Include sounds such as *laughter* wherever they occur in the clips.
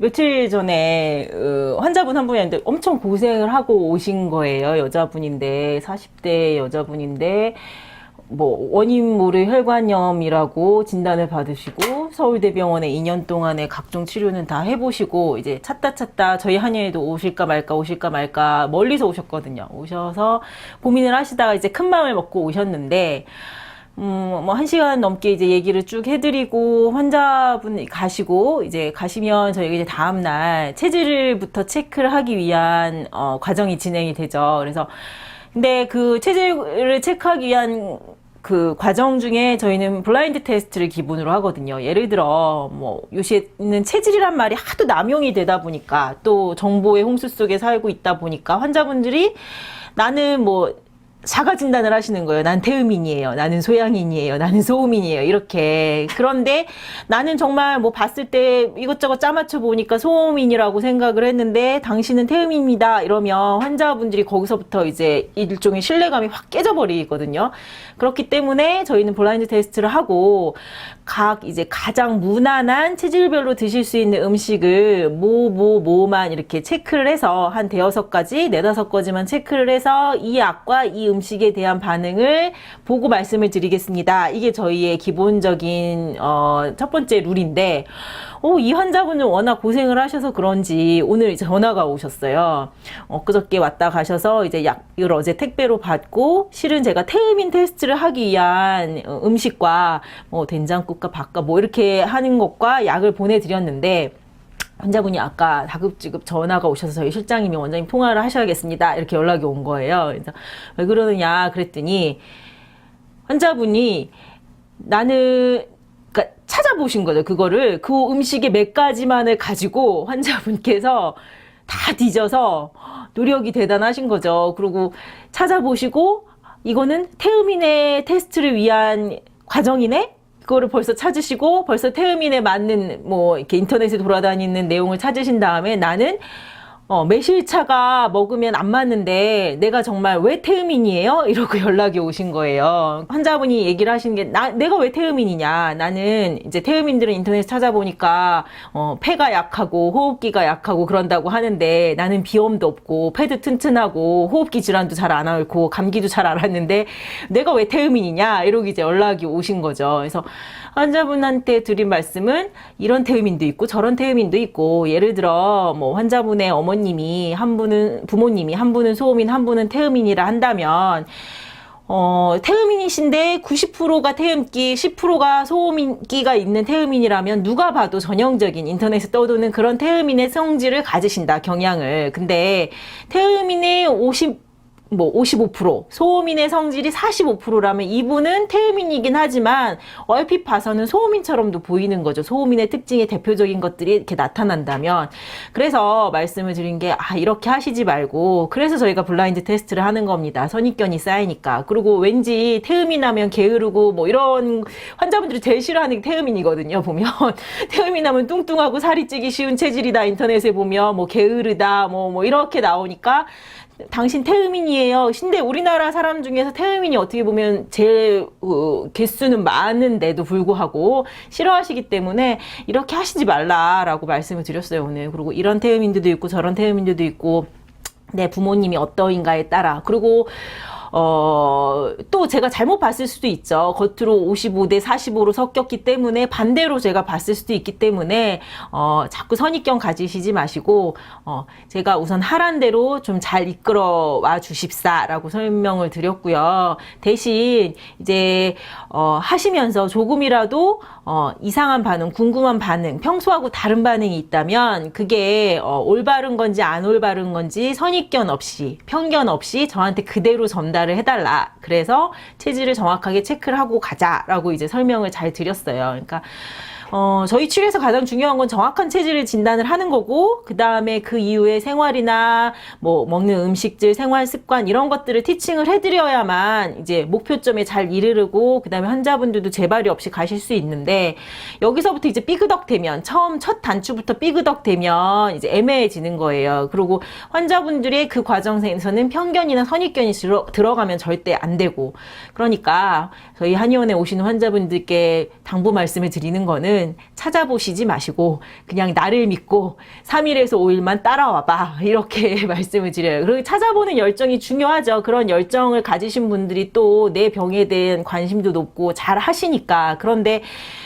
며칠 전에 어, 환자분 한 분이었는데 엄청 고생을 하고 오신 거예요. 여자분인데 40대 여자분인데 뭐 원인 모를 혈관염이라고 진단을 받으시고 서울대병원에 2년 동안의 각종 치료는 다 해보시고 이제 찾다 찾다 저희 한의에도 오실까 말까 오실까 말까 멀리서 오셨거든요. 오셔서 고민을 하시다가 이제 큰 마음을 먹고 오셨는데 음, 뭐, 한 시간 넘게 이제 얘기를 쭉 해드리고, 환자분 가시고, 이제 가시면 저희가 이제 다음날 체질부터 체크를 하기 위한, 어, 과정이 진행이 되죠. 그래서, 근데 그 체질을 체크하기 위한 그 과정 중에 저희는 블라인드 테스트를 기본으로 하거든요. 예를 들어, 뭐, 요시에는 체질이란 말이 하도 남용이 되다 보니까, 또 정보의 홍수 속에 살고 있다 보니까, 환자분들이 나는 뭐, 자가 진단을 하시는 거예요. 난 태음인이에요. 나는 소양인이에요. 나는 소음인이에요. 이렇게. 그런데 나는 정말 뭐 봤을 때 이것저것 짜맞춰 보니까 소음인이라고 생각을 했는데 당신은 태음입니다. 이러면 환자분들이 거기서부터 이제 일종의 신뢰감이 확 깨져버리거든요. 그렇기 때문에 저희는 블라인드 테스트를 하고 각 이제 가장 무난한 체질별로 드실 수 있는 음식을 뭐, 뭐, 뭐만 이렇게 체크를 해서 한 대여섯 가지, 네다섯 가지만 체크를 해서 이 약과 이 음식에 대한 반응을 보고 말씀을 드리겠습니다. 이게 저희의 기본적인, 어, 첫 번째 룰인데, 어, 이 환자분은 워낙 고생을 하셔서 그런지 오늘 전화가 오셨어요. 엊그저께 왔다 가셔서 이제 약을 어제 택배로 받고 실은 제가 태음인 테스트를 하기 위한 어, 음식과 뭐 된장국과 밥과 뭐 이렇게 하는 것과 약을 보내드렸는데 환자분이 아까 다급지급 전화가 오셔서 저희 실장님이 원장님 통화를 하셔야겠습니다. 이렇게 연락이 온 거예요. 그래서 왜 그러느냐 그랬더니 환자분이 나는 그러니까 찾아보신 거죠. 그거를 그 음식의 몇 가지만을 가지고 환자분께서 다 뒤져서 노력이 대단하신 거죠. 그리고 찾아보시고 이거는 태음인의 테스트를 위한 과정이네. 그거를 벌써 찾으시고 벌써 태음인에 맞는 뭐 이렇게 인터넷에 돌아다니는 내용을 찾으신 다음에 나는 어, 매실차가 먹으면 안 맞는데 내가 정말 왜 태음인이에요? *laughs* 이러고 연락이 오신 거예요. 환자분이 얘기를 하시는 게 나, 내가 왜 태음인이냐? 나는 이제 태음인들은 인터넷 찾아보니까 어, 폐가 약하고 호흡기가 약하고 그런다고 하는데 나는 비염도 없고 폐도 튼튼하고 호흡기 질환도 잘 안 앓고 감기도 잘 앓았는데 내가 왜 태음인이냐? 이러고 이제 연락이 오신 거죠. 그래서 환자분한테 드린 말씀은 이런 태음인도 있고 저런 태음인도 있고 예를 들어 뭐 환자분의 어머님이 한 분은 부모님이 한 분은 소음인 한 분은 태음인이라 한다면 어, 태음인이신데 90%가 태음기, 10%가 소음기가 있는 태음인이라면 누가 봐도 전형적인 인터넷에 떠도는 그런 태음인의 성질을 가지신다, 경향을. 근데 태음인의 50, 뭐 55%, 소음인의 성질이 45%라면 이분은 태음인이긴 하지만 얼핏 봐서는 소음인처럼도 보이는 거죠. 소음인의 특징의 대표적인 것들이 이렇게 나타난다면. 그래서 말씀을 드린 게, 아, 이렇게 하시지 말고, 그래서 저희가 블라인드 테스트를 하는 겁니다. 선입견이 쌓이니까. 그리고 왠지 태음인하면 게으르고, 뭐 이런 환자분들이 제일 싫어하는 게 태음인이거든요. 보면. *laughs* 태음인하면 뚱뚱하고 살이 찌기 쉬운 체질이다. 인터넷에 보면, 뭐 게으르다. 뭐, 뭐 이렇게 나오니까, 당신 태음인이에요. 근데 우리나라 사람 중에서 태음인이 어떻게 보면 제일 어, 개수는 많은데도 불구하고 싫어하시기 때문에 이렇게 하시지 말라라고 말씀을 드렸어요 오늘. 그리고 이런 태음인들도 있고 저런 태음인들도 있고 내 부모님이 어떠인가에 따라 그리고 어, 또 제가 잘못 봤을 수도 있죠. 겉으로 55대 45로 섞였기 때문에 반대로 제가 봤을 수도 있기 때문에 어, 자꾸 선입견 가지시지 마시고 어, 제가 우선 하란 대로 좀 잘 이끌어 와 주십사라고 설명을 드렸고요. 대신 이제 어, 하시면서 조금이라도 어, 이상한 반응, 궁금한 반응, 평소하고 다른 반응이 있다면 그게 어, 올바른 건지 안 올바른 건지 선입견 없이 편견 없이 저한테 그대로 전달 을 해달라. 그래서 체질을 정확하게 체크를 하고 가자라고 이제 설명을 잘 드렸어요. 그러니까 어, 저희 치료에서 가장 중요한 건 정확한 체질을 진단을 하는 거고, 그 다음에 그 이후에 생활이나 뭐 먹는 음식들, 생활 습관 이런 것들을 티칭을 해드려야만 이제 목표점에 잘 이르르고, 그 다음에 환자분들도 재발이 없이 가실 수 있는데, 여기서부터 이제 삐그덕 되면, 처음 첫 단추부터 삐그덕 되면 이제 애매해지는 거예요. 그리고 환자분들의 그 과정에서는 편견이나 선입견이 들어, 들어가면 절대 안 되고, 그러니까 저희 한의원에 오시는 환자분들께 당부 말씀을 드리는 거는 분들은 찾아보시지 마시고 그냥 나를 믿고 3일에서 5일만 따라와 봐 이렇게 *laughs* 말씀을 드려요. 그리고 찾아보는 열정이 중요하죠. 그런 열정을 가지신 분들이 또 내 병에 대한 관심도 높고 잘 하시니까 그런데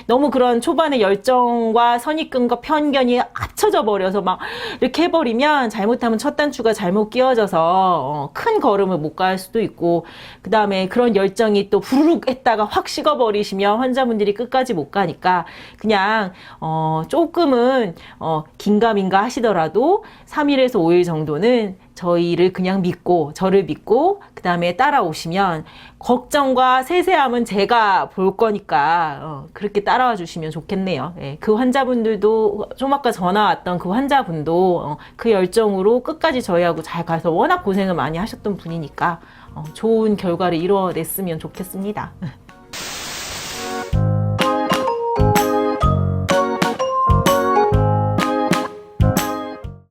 너무 그런 초반에 열정과 선입견과 편견이 합쳐져 버려서 막 이렇게 해버리면 잘못하면 첫 단추가 잘못 끼워져서 어, 큰 걸음을 못 갈 수도 있고 그 다음에 그런 열정이 또 부르륵 했다가 확 식어버리시면 환자분들이 끝까지 못 가니까 그냥 어, 조금은 어, 긴가민가 하시더라도 3일에서 5일 정도는 저희를 그냥 믿고 저를 믿고 그 다음에 따라오시면 걱정과 세세함은 제가 볼 거니까 어, 그렇게 따라와 주시면 좋겠네요. 예, 그 환자분들도 좀 아까 전화 왔던 그 환자분도 어, 그 열정으로 끝까지 저희하고 잘 가서 워낙 고생을 많이 하셨던 분이니까 어, 좋은 결과를 이루어냈으면 좋겠습니다. *laughs*